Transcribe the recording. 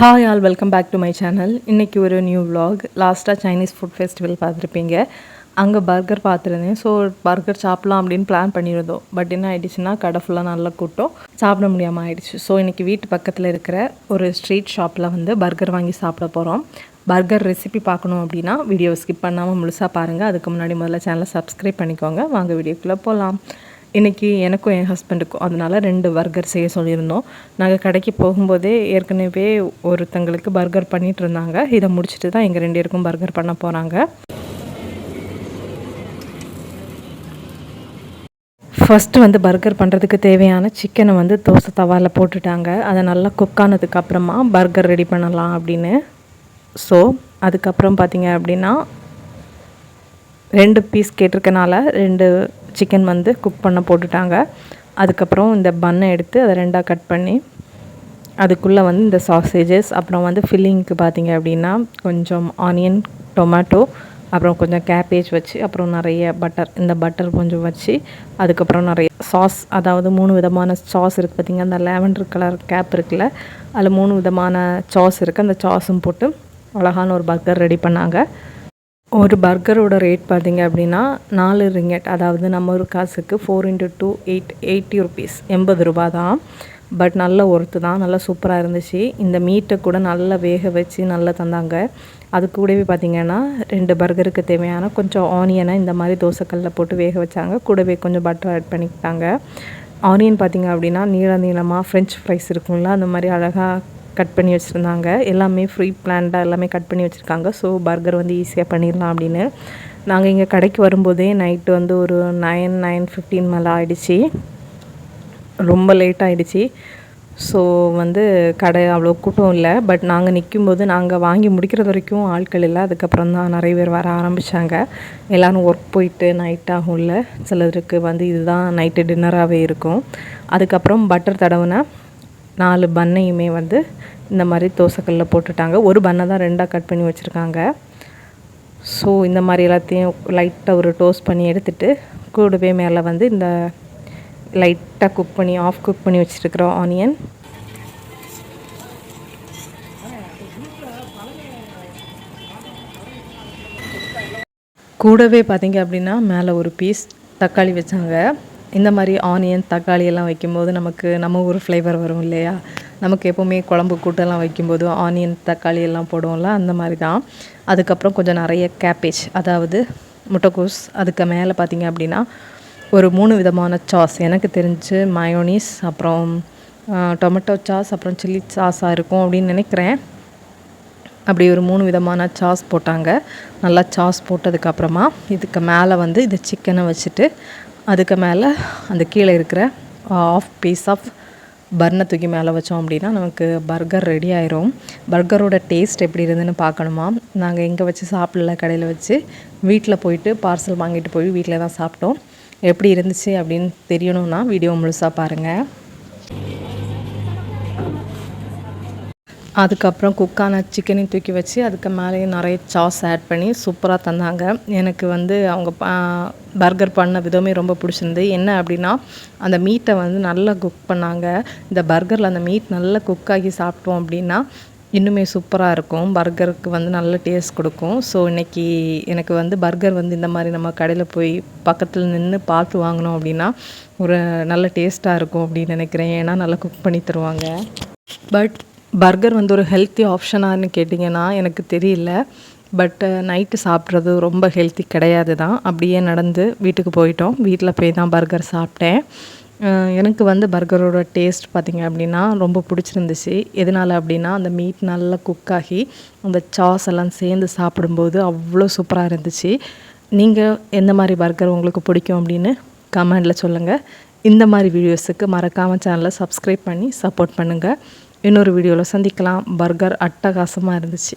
Hi all welcome back to my channel இன்றைக்கி ஒரு new vlog லாஸ்ட்டாக சைனீஸ் ஃபுட் ஃபெஸ்டிவல் பார்த்துருப்பீங்க. அங்கே பர்கர் பார்த்துருந்தேன். ஸோ பர்கர் சாப்பிட்லாம் அப்படின்னு பிளான் பண்ணியிருந்தோம். பட் என்ன ஆகிடுச்சுன்னா கடை ஃபுல்லாக நல்லா கூட்டம். சாப்பிட முடியாமல் ஆயிடுச்சு. ஸோ இன்றைக்கி வீட்டு பக்கத்தில் இருக்கிற ஒரு ஸ்ட்ரீட் ஷாப்பில் வந்து பர்கர் வாங்கி சாப்பிட போகிறோம் பர்கர் ரெசிபி பார்க்கணும் அப்படின்னா வீடியோ ஸ்கிப் பண்ணாமல் முழுசாக பாருங்கள் அதுக்கு முன்னாடி முதல்ல சேனலை சப்ஸ்கிரைப் பண்ணிக்கோங்க. வாங்க வீடியோக்குள்ளே போகலாம் இன்றைக்கி எனக்கும் என் ஹஸ்பண்டுக்கும் அதனால் ரெண்டு பர்கர் செய்ய சொல்லியிருந்தோம். நாங்கள் கடைக்கு போகும்போதே ஏற்கனவே ஒருத்தங்களுக்கு பர்கர் பண்ணிட்டு இருந்தாங்க. இதை முடிச்சுட்டு தான் எங்கள் ரெண்டு பேருக்கும் பர்கர் பண்ண போகிறாங்க ஃபஸ்ட்டு வந்து பர்கர் பண்ணுறதுக்கு தேவையான சிக்கனை வந்து தோசை தவாவில் போட்டுட்டாங்க. அதை நல்லா குக் ஆனதுக்கு அப்புறமா பர்கர் ரெடி பண்ணலாம் அப்படின்னு. ஸோ அதுக்கப்புறம் பார்த்தீங்க அப்படின்னா ரெண்டு பீஸ் கேட்டிருக்கனால ரெண்டு சிக்கன் வந்து குக் பண்ண போட்டுட்டாங்க. அதுக்கப்புறம் இந்த பன்னை எடுத்து அதை ரெண்டாக கட் பண்ணி அதுக்குள்ளே வந்து இந்த சாசேஜஸ் அப்புறம் வந்து ஃபில்லிங்க்கு பார்த்தீங்க அப்படின்னா கொஞ்சம் ஆனியன் டொமேட்டோ அப்புறம் கொஞ்சம் கேபேஜ் வச்சு அப்புறம் நிறைய பட்டர் இந்த பட்டர் கொஞ்சம் வச்சு அதுக்கப்புறம் நிறைய சாஸ் அதாவது மூணு விதமான சாஸ் இருக்குது பார்த்திங்க அந்த லேவண்டர் கலர் கேப் இருக்குல்ல அதில் மூணு விதமான சாஸ் இருக்குது அந்த சாஸும் போட்டு அழகான ஒரு பர்கர் ரெடி பண்ணாங்க. ஒரு பர்கரோட ரேட் பார்த்திங்க அப்படின்னா நாலு ரிங்கெட் அதாவது நம்ம ஒரு காசுக்கு four into two eight eighty rupees எண்பது ரூபா தான். பட் நல்ல ஒர்த்து தான் நல்லா சூப்பராக இருந்துச்சு. இந்த மீட்டை கூட நல்லா வேக வச்சு நல்லா தந்தாங்க. அது கூடவே பார்த்திங்கன்னா ரெண்டு பர்கருக்கு தேவையான கொஞ்சம் ஆனியனை இந்த மாதிரி தோசைக்கல்லில் போட்டு வேக வச்சாங்க. கூடவே கொஞ்சம் பட்டர் ஆட் பண்ணிக்கிட்டாங்க. ஆனியன் பார்த்திங்க அப்படின்னா நீள நீளமாக ஃப்ரெஞ்ச் ஃப்ரைஸ் இருக்குங்களா அந்த மாதிரி அழகாக கட் பண்ணி வச்சுருந்தாங்க. எல்லாமே ஃப்ரீ பிளான்டாக எல்லாமே கட் பண்ணி வச்சுருக்காங்க. ஸோ பர்கர் வந்து ஈஸியாக பண்ணிடலாம் அப்படின்னு. நாங்கள் இங்கே கடைக்கு வரும்போதே நைட்டு வந்து ஒரு நைன் நைன் ஃபிஃப்டீன் மேலே ஆகிடுச்சி ரொம்ப லேட் ஆகிடுச்சி ஸோ வந்து கடை அவ்வளோ கூட்டம் இல்லை. பட் நாங்கள் நிற்கும் போது நாங்கள் வாங்கி முடிக்கிறது வரைக்கும் ஆட்கள் இல்லை. அதுக்கப்புறம் தான் நிறைய பேர் வர ஆரம்பித்தாங்க எல்லோரும் ஒர்க் போயிட்டு நைட் ஆகும்ல. சிலருக்கு வந்து இதுதான் நைட்டு டின்னராகவே இருக்கும். அதுக்கப்புறம் பட்டர் தடவுன நாலு பன்னையுமே வந்து இந்த மாதிரி தோசைக்கல்லில் போட்டுட்டாங்க. ஒரு பண்ணை தான் ரெண்டாக கட் பண்ணி வச்சுருக்காங்க. ஸோ இந்த மாதிரி எல்லாத்தையும் லைட்டாக ஒரு டோஸ்ட் பண்ணி எடுத்துகிட்டு கூடவே மேலே வந்து இந்த லைட்டாக குக் பண்ணி ஆஃப் குக் பண்ணி வச்சுருக்குற ஆனியன் கூடவே பார்த்தீங்க அப்படின்னா மேலே ஒரு பீஸ் தக்காளி வச்சாங்க. இந்த மாதிரி ஆனியன் தக்காளி எல்லாம் வைக்கும்போது நமக்கு நம்ம ஊர் ஃப்ளேவர் வரும் இல்லையா? நமக்கு எப்போவுமே குழம்பு கூட்டெல்லாம் வைக்கும்போது ஆனியன் தக்காளி எல்லாம் போடுவோம்ல அந்த மாதிரி தான் அதுக்கப்புறம் கொஞ்சம் நிறைய கேப்பேஜ் அதாவது முட்டைக்கோஸ். அதுக்கு மேலே பார்த்திங்க அப்படின்னா ஒரு மூணு விதமான சாஸ் எனக்கு தெரிஞ்சு மயோனீஸ் அப்புறம் டொமேட்டோ சாஸ் அப்புறம் சில்லி சாஸாக இருக்கும் அப்படின்னு நினைக்கிறேன். அப்படி ஒரு மூணு விதமான சாஸ் போட்டாங்க. நல்லா சாஸ் போட்டதுக்கப்புறமா இதுக்கு மேலே வந்து இந்த சிக்கனை வச்சுட்டு அதுக்கு மேலே அந்த கீழே இருக்கிற ஆஃப் பீஸ் ஆஃப் பர்னை தூக்கி மேலே வச்சோம் அப்படின்னா நமக்கு பர்கர் ரெடி ஆயிரும். பர்கரோட டேஸ்ட் எப்படி இருந்துன்னு பார்க்கணுமா? நாங்கள் எங்கே வச்சு சாப்பிடல கடையில் வச்சு வீட்டில் போயிட்டு பார்சல் வாங்கிட்டு போய் வீட்டில் தான் சாப்பிட்டோம். எப்படி இருந்துச்சு அப்படின்னு தெரியணும்னா வீடியோ முழுசாக பாருங்கள் அதுக்கப்புறம் குக்கான சிக்கனையும் தூக்கி வச்சு அதுக்கு மேலேயும் நிறைய சாஸ் ஆட் பண்ணி சூப்பராக தந்தாங்க. எனக்கு வந்து அவங்க பர்கர் பண்ண விதமே ரொம்ப பிடிச்சிருந்து என்ன அப்படின்னா அந்த மீட்டை வந்து நல்லா குக் பண்ணாங்க. இந்த பர்கரில் அந்த மீட் நல்லா குக் ஆகி சாப்பிட்டோம் அப்படின்னா இன்னுமே சூப்பராக இருக்கும். பர்கருக்கு வந்து நல்ல டேஸ்ட் கொடுக்கும். ஸோ இன்றைக்கி எனக்கு வந்து பர்கர் வந்து இந்த மாதிரி நம்ம கடையில் போய் பக்கத்தில் நின்று பார்த்து வாங்கினோம் அப்படின்னா ஒரு நல்ல டேஸ்ட்டாக இருக்கும் அப்படின்னு நினைக்கிறேன். ஏன்னா நல்லா குக் பண்ணி தருவாங்க. பட் பர்கர் வந்து ஒரு ஹெல்த்தி ஆப்ஷனான்னு கேட்டிங்கன்னா எனக்கு தெரியல. பட்டு நைட்டு சாப்பிட்றது ரொம்ப ஹெல்த்தி கிடையாது தான். அப்படியே நடந்து வீட்டுக்கு போயிட்டோம். வீட்டில் போய் தான் பர்கர் சாப்பிட்டேன். எனக்கு வந்து பர்கரோட டேஸ்ட் பார்த்திங்க அப்படின்னா ரொம்ப பிடிச்சிருந்துச்சு. எதனால் அப்படின்னா அந்த மீட் நல்லா குக் ஆகி அந்த சாஸ் எல்லாம் சேர்ந்து சாப்பிடும்போது அவ்வளோ சூப்பராக இருந்துச்சு. நீங்கள் எந்த மாதிரி பர்கர் உங்களுக்கு பிடிக்கும் அப்படின்னு கமெண்டில் சொல்லுங்கள் இந்த மாதிரி வீடியோஸுக்கு மறக்காமல் சேனலை சப்ஸ்கிரைப் பண்ணி சப்போர்ட் பண்ணுங்கள் இன்னொரு வீடியோவில் சந்திக்கலாம். பர்கர் அட்டகாசமாக இருந்துச்சு.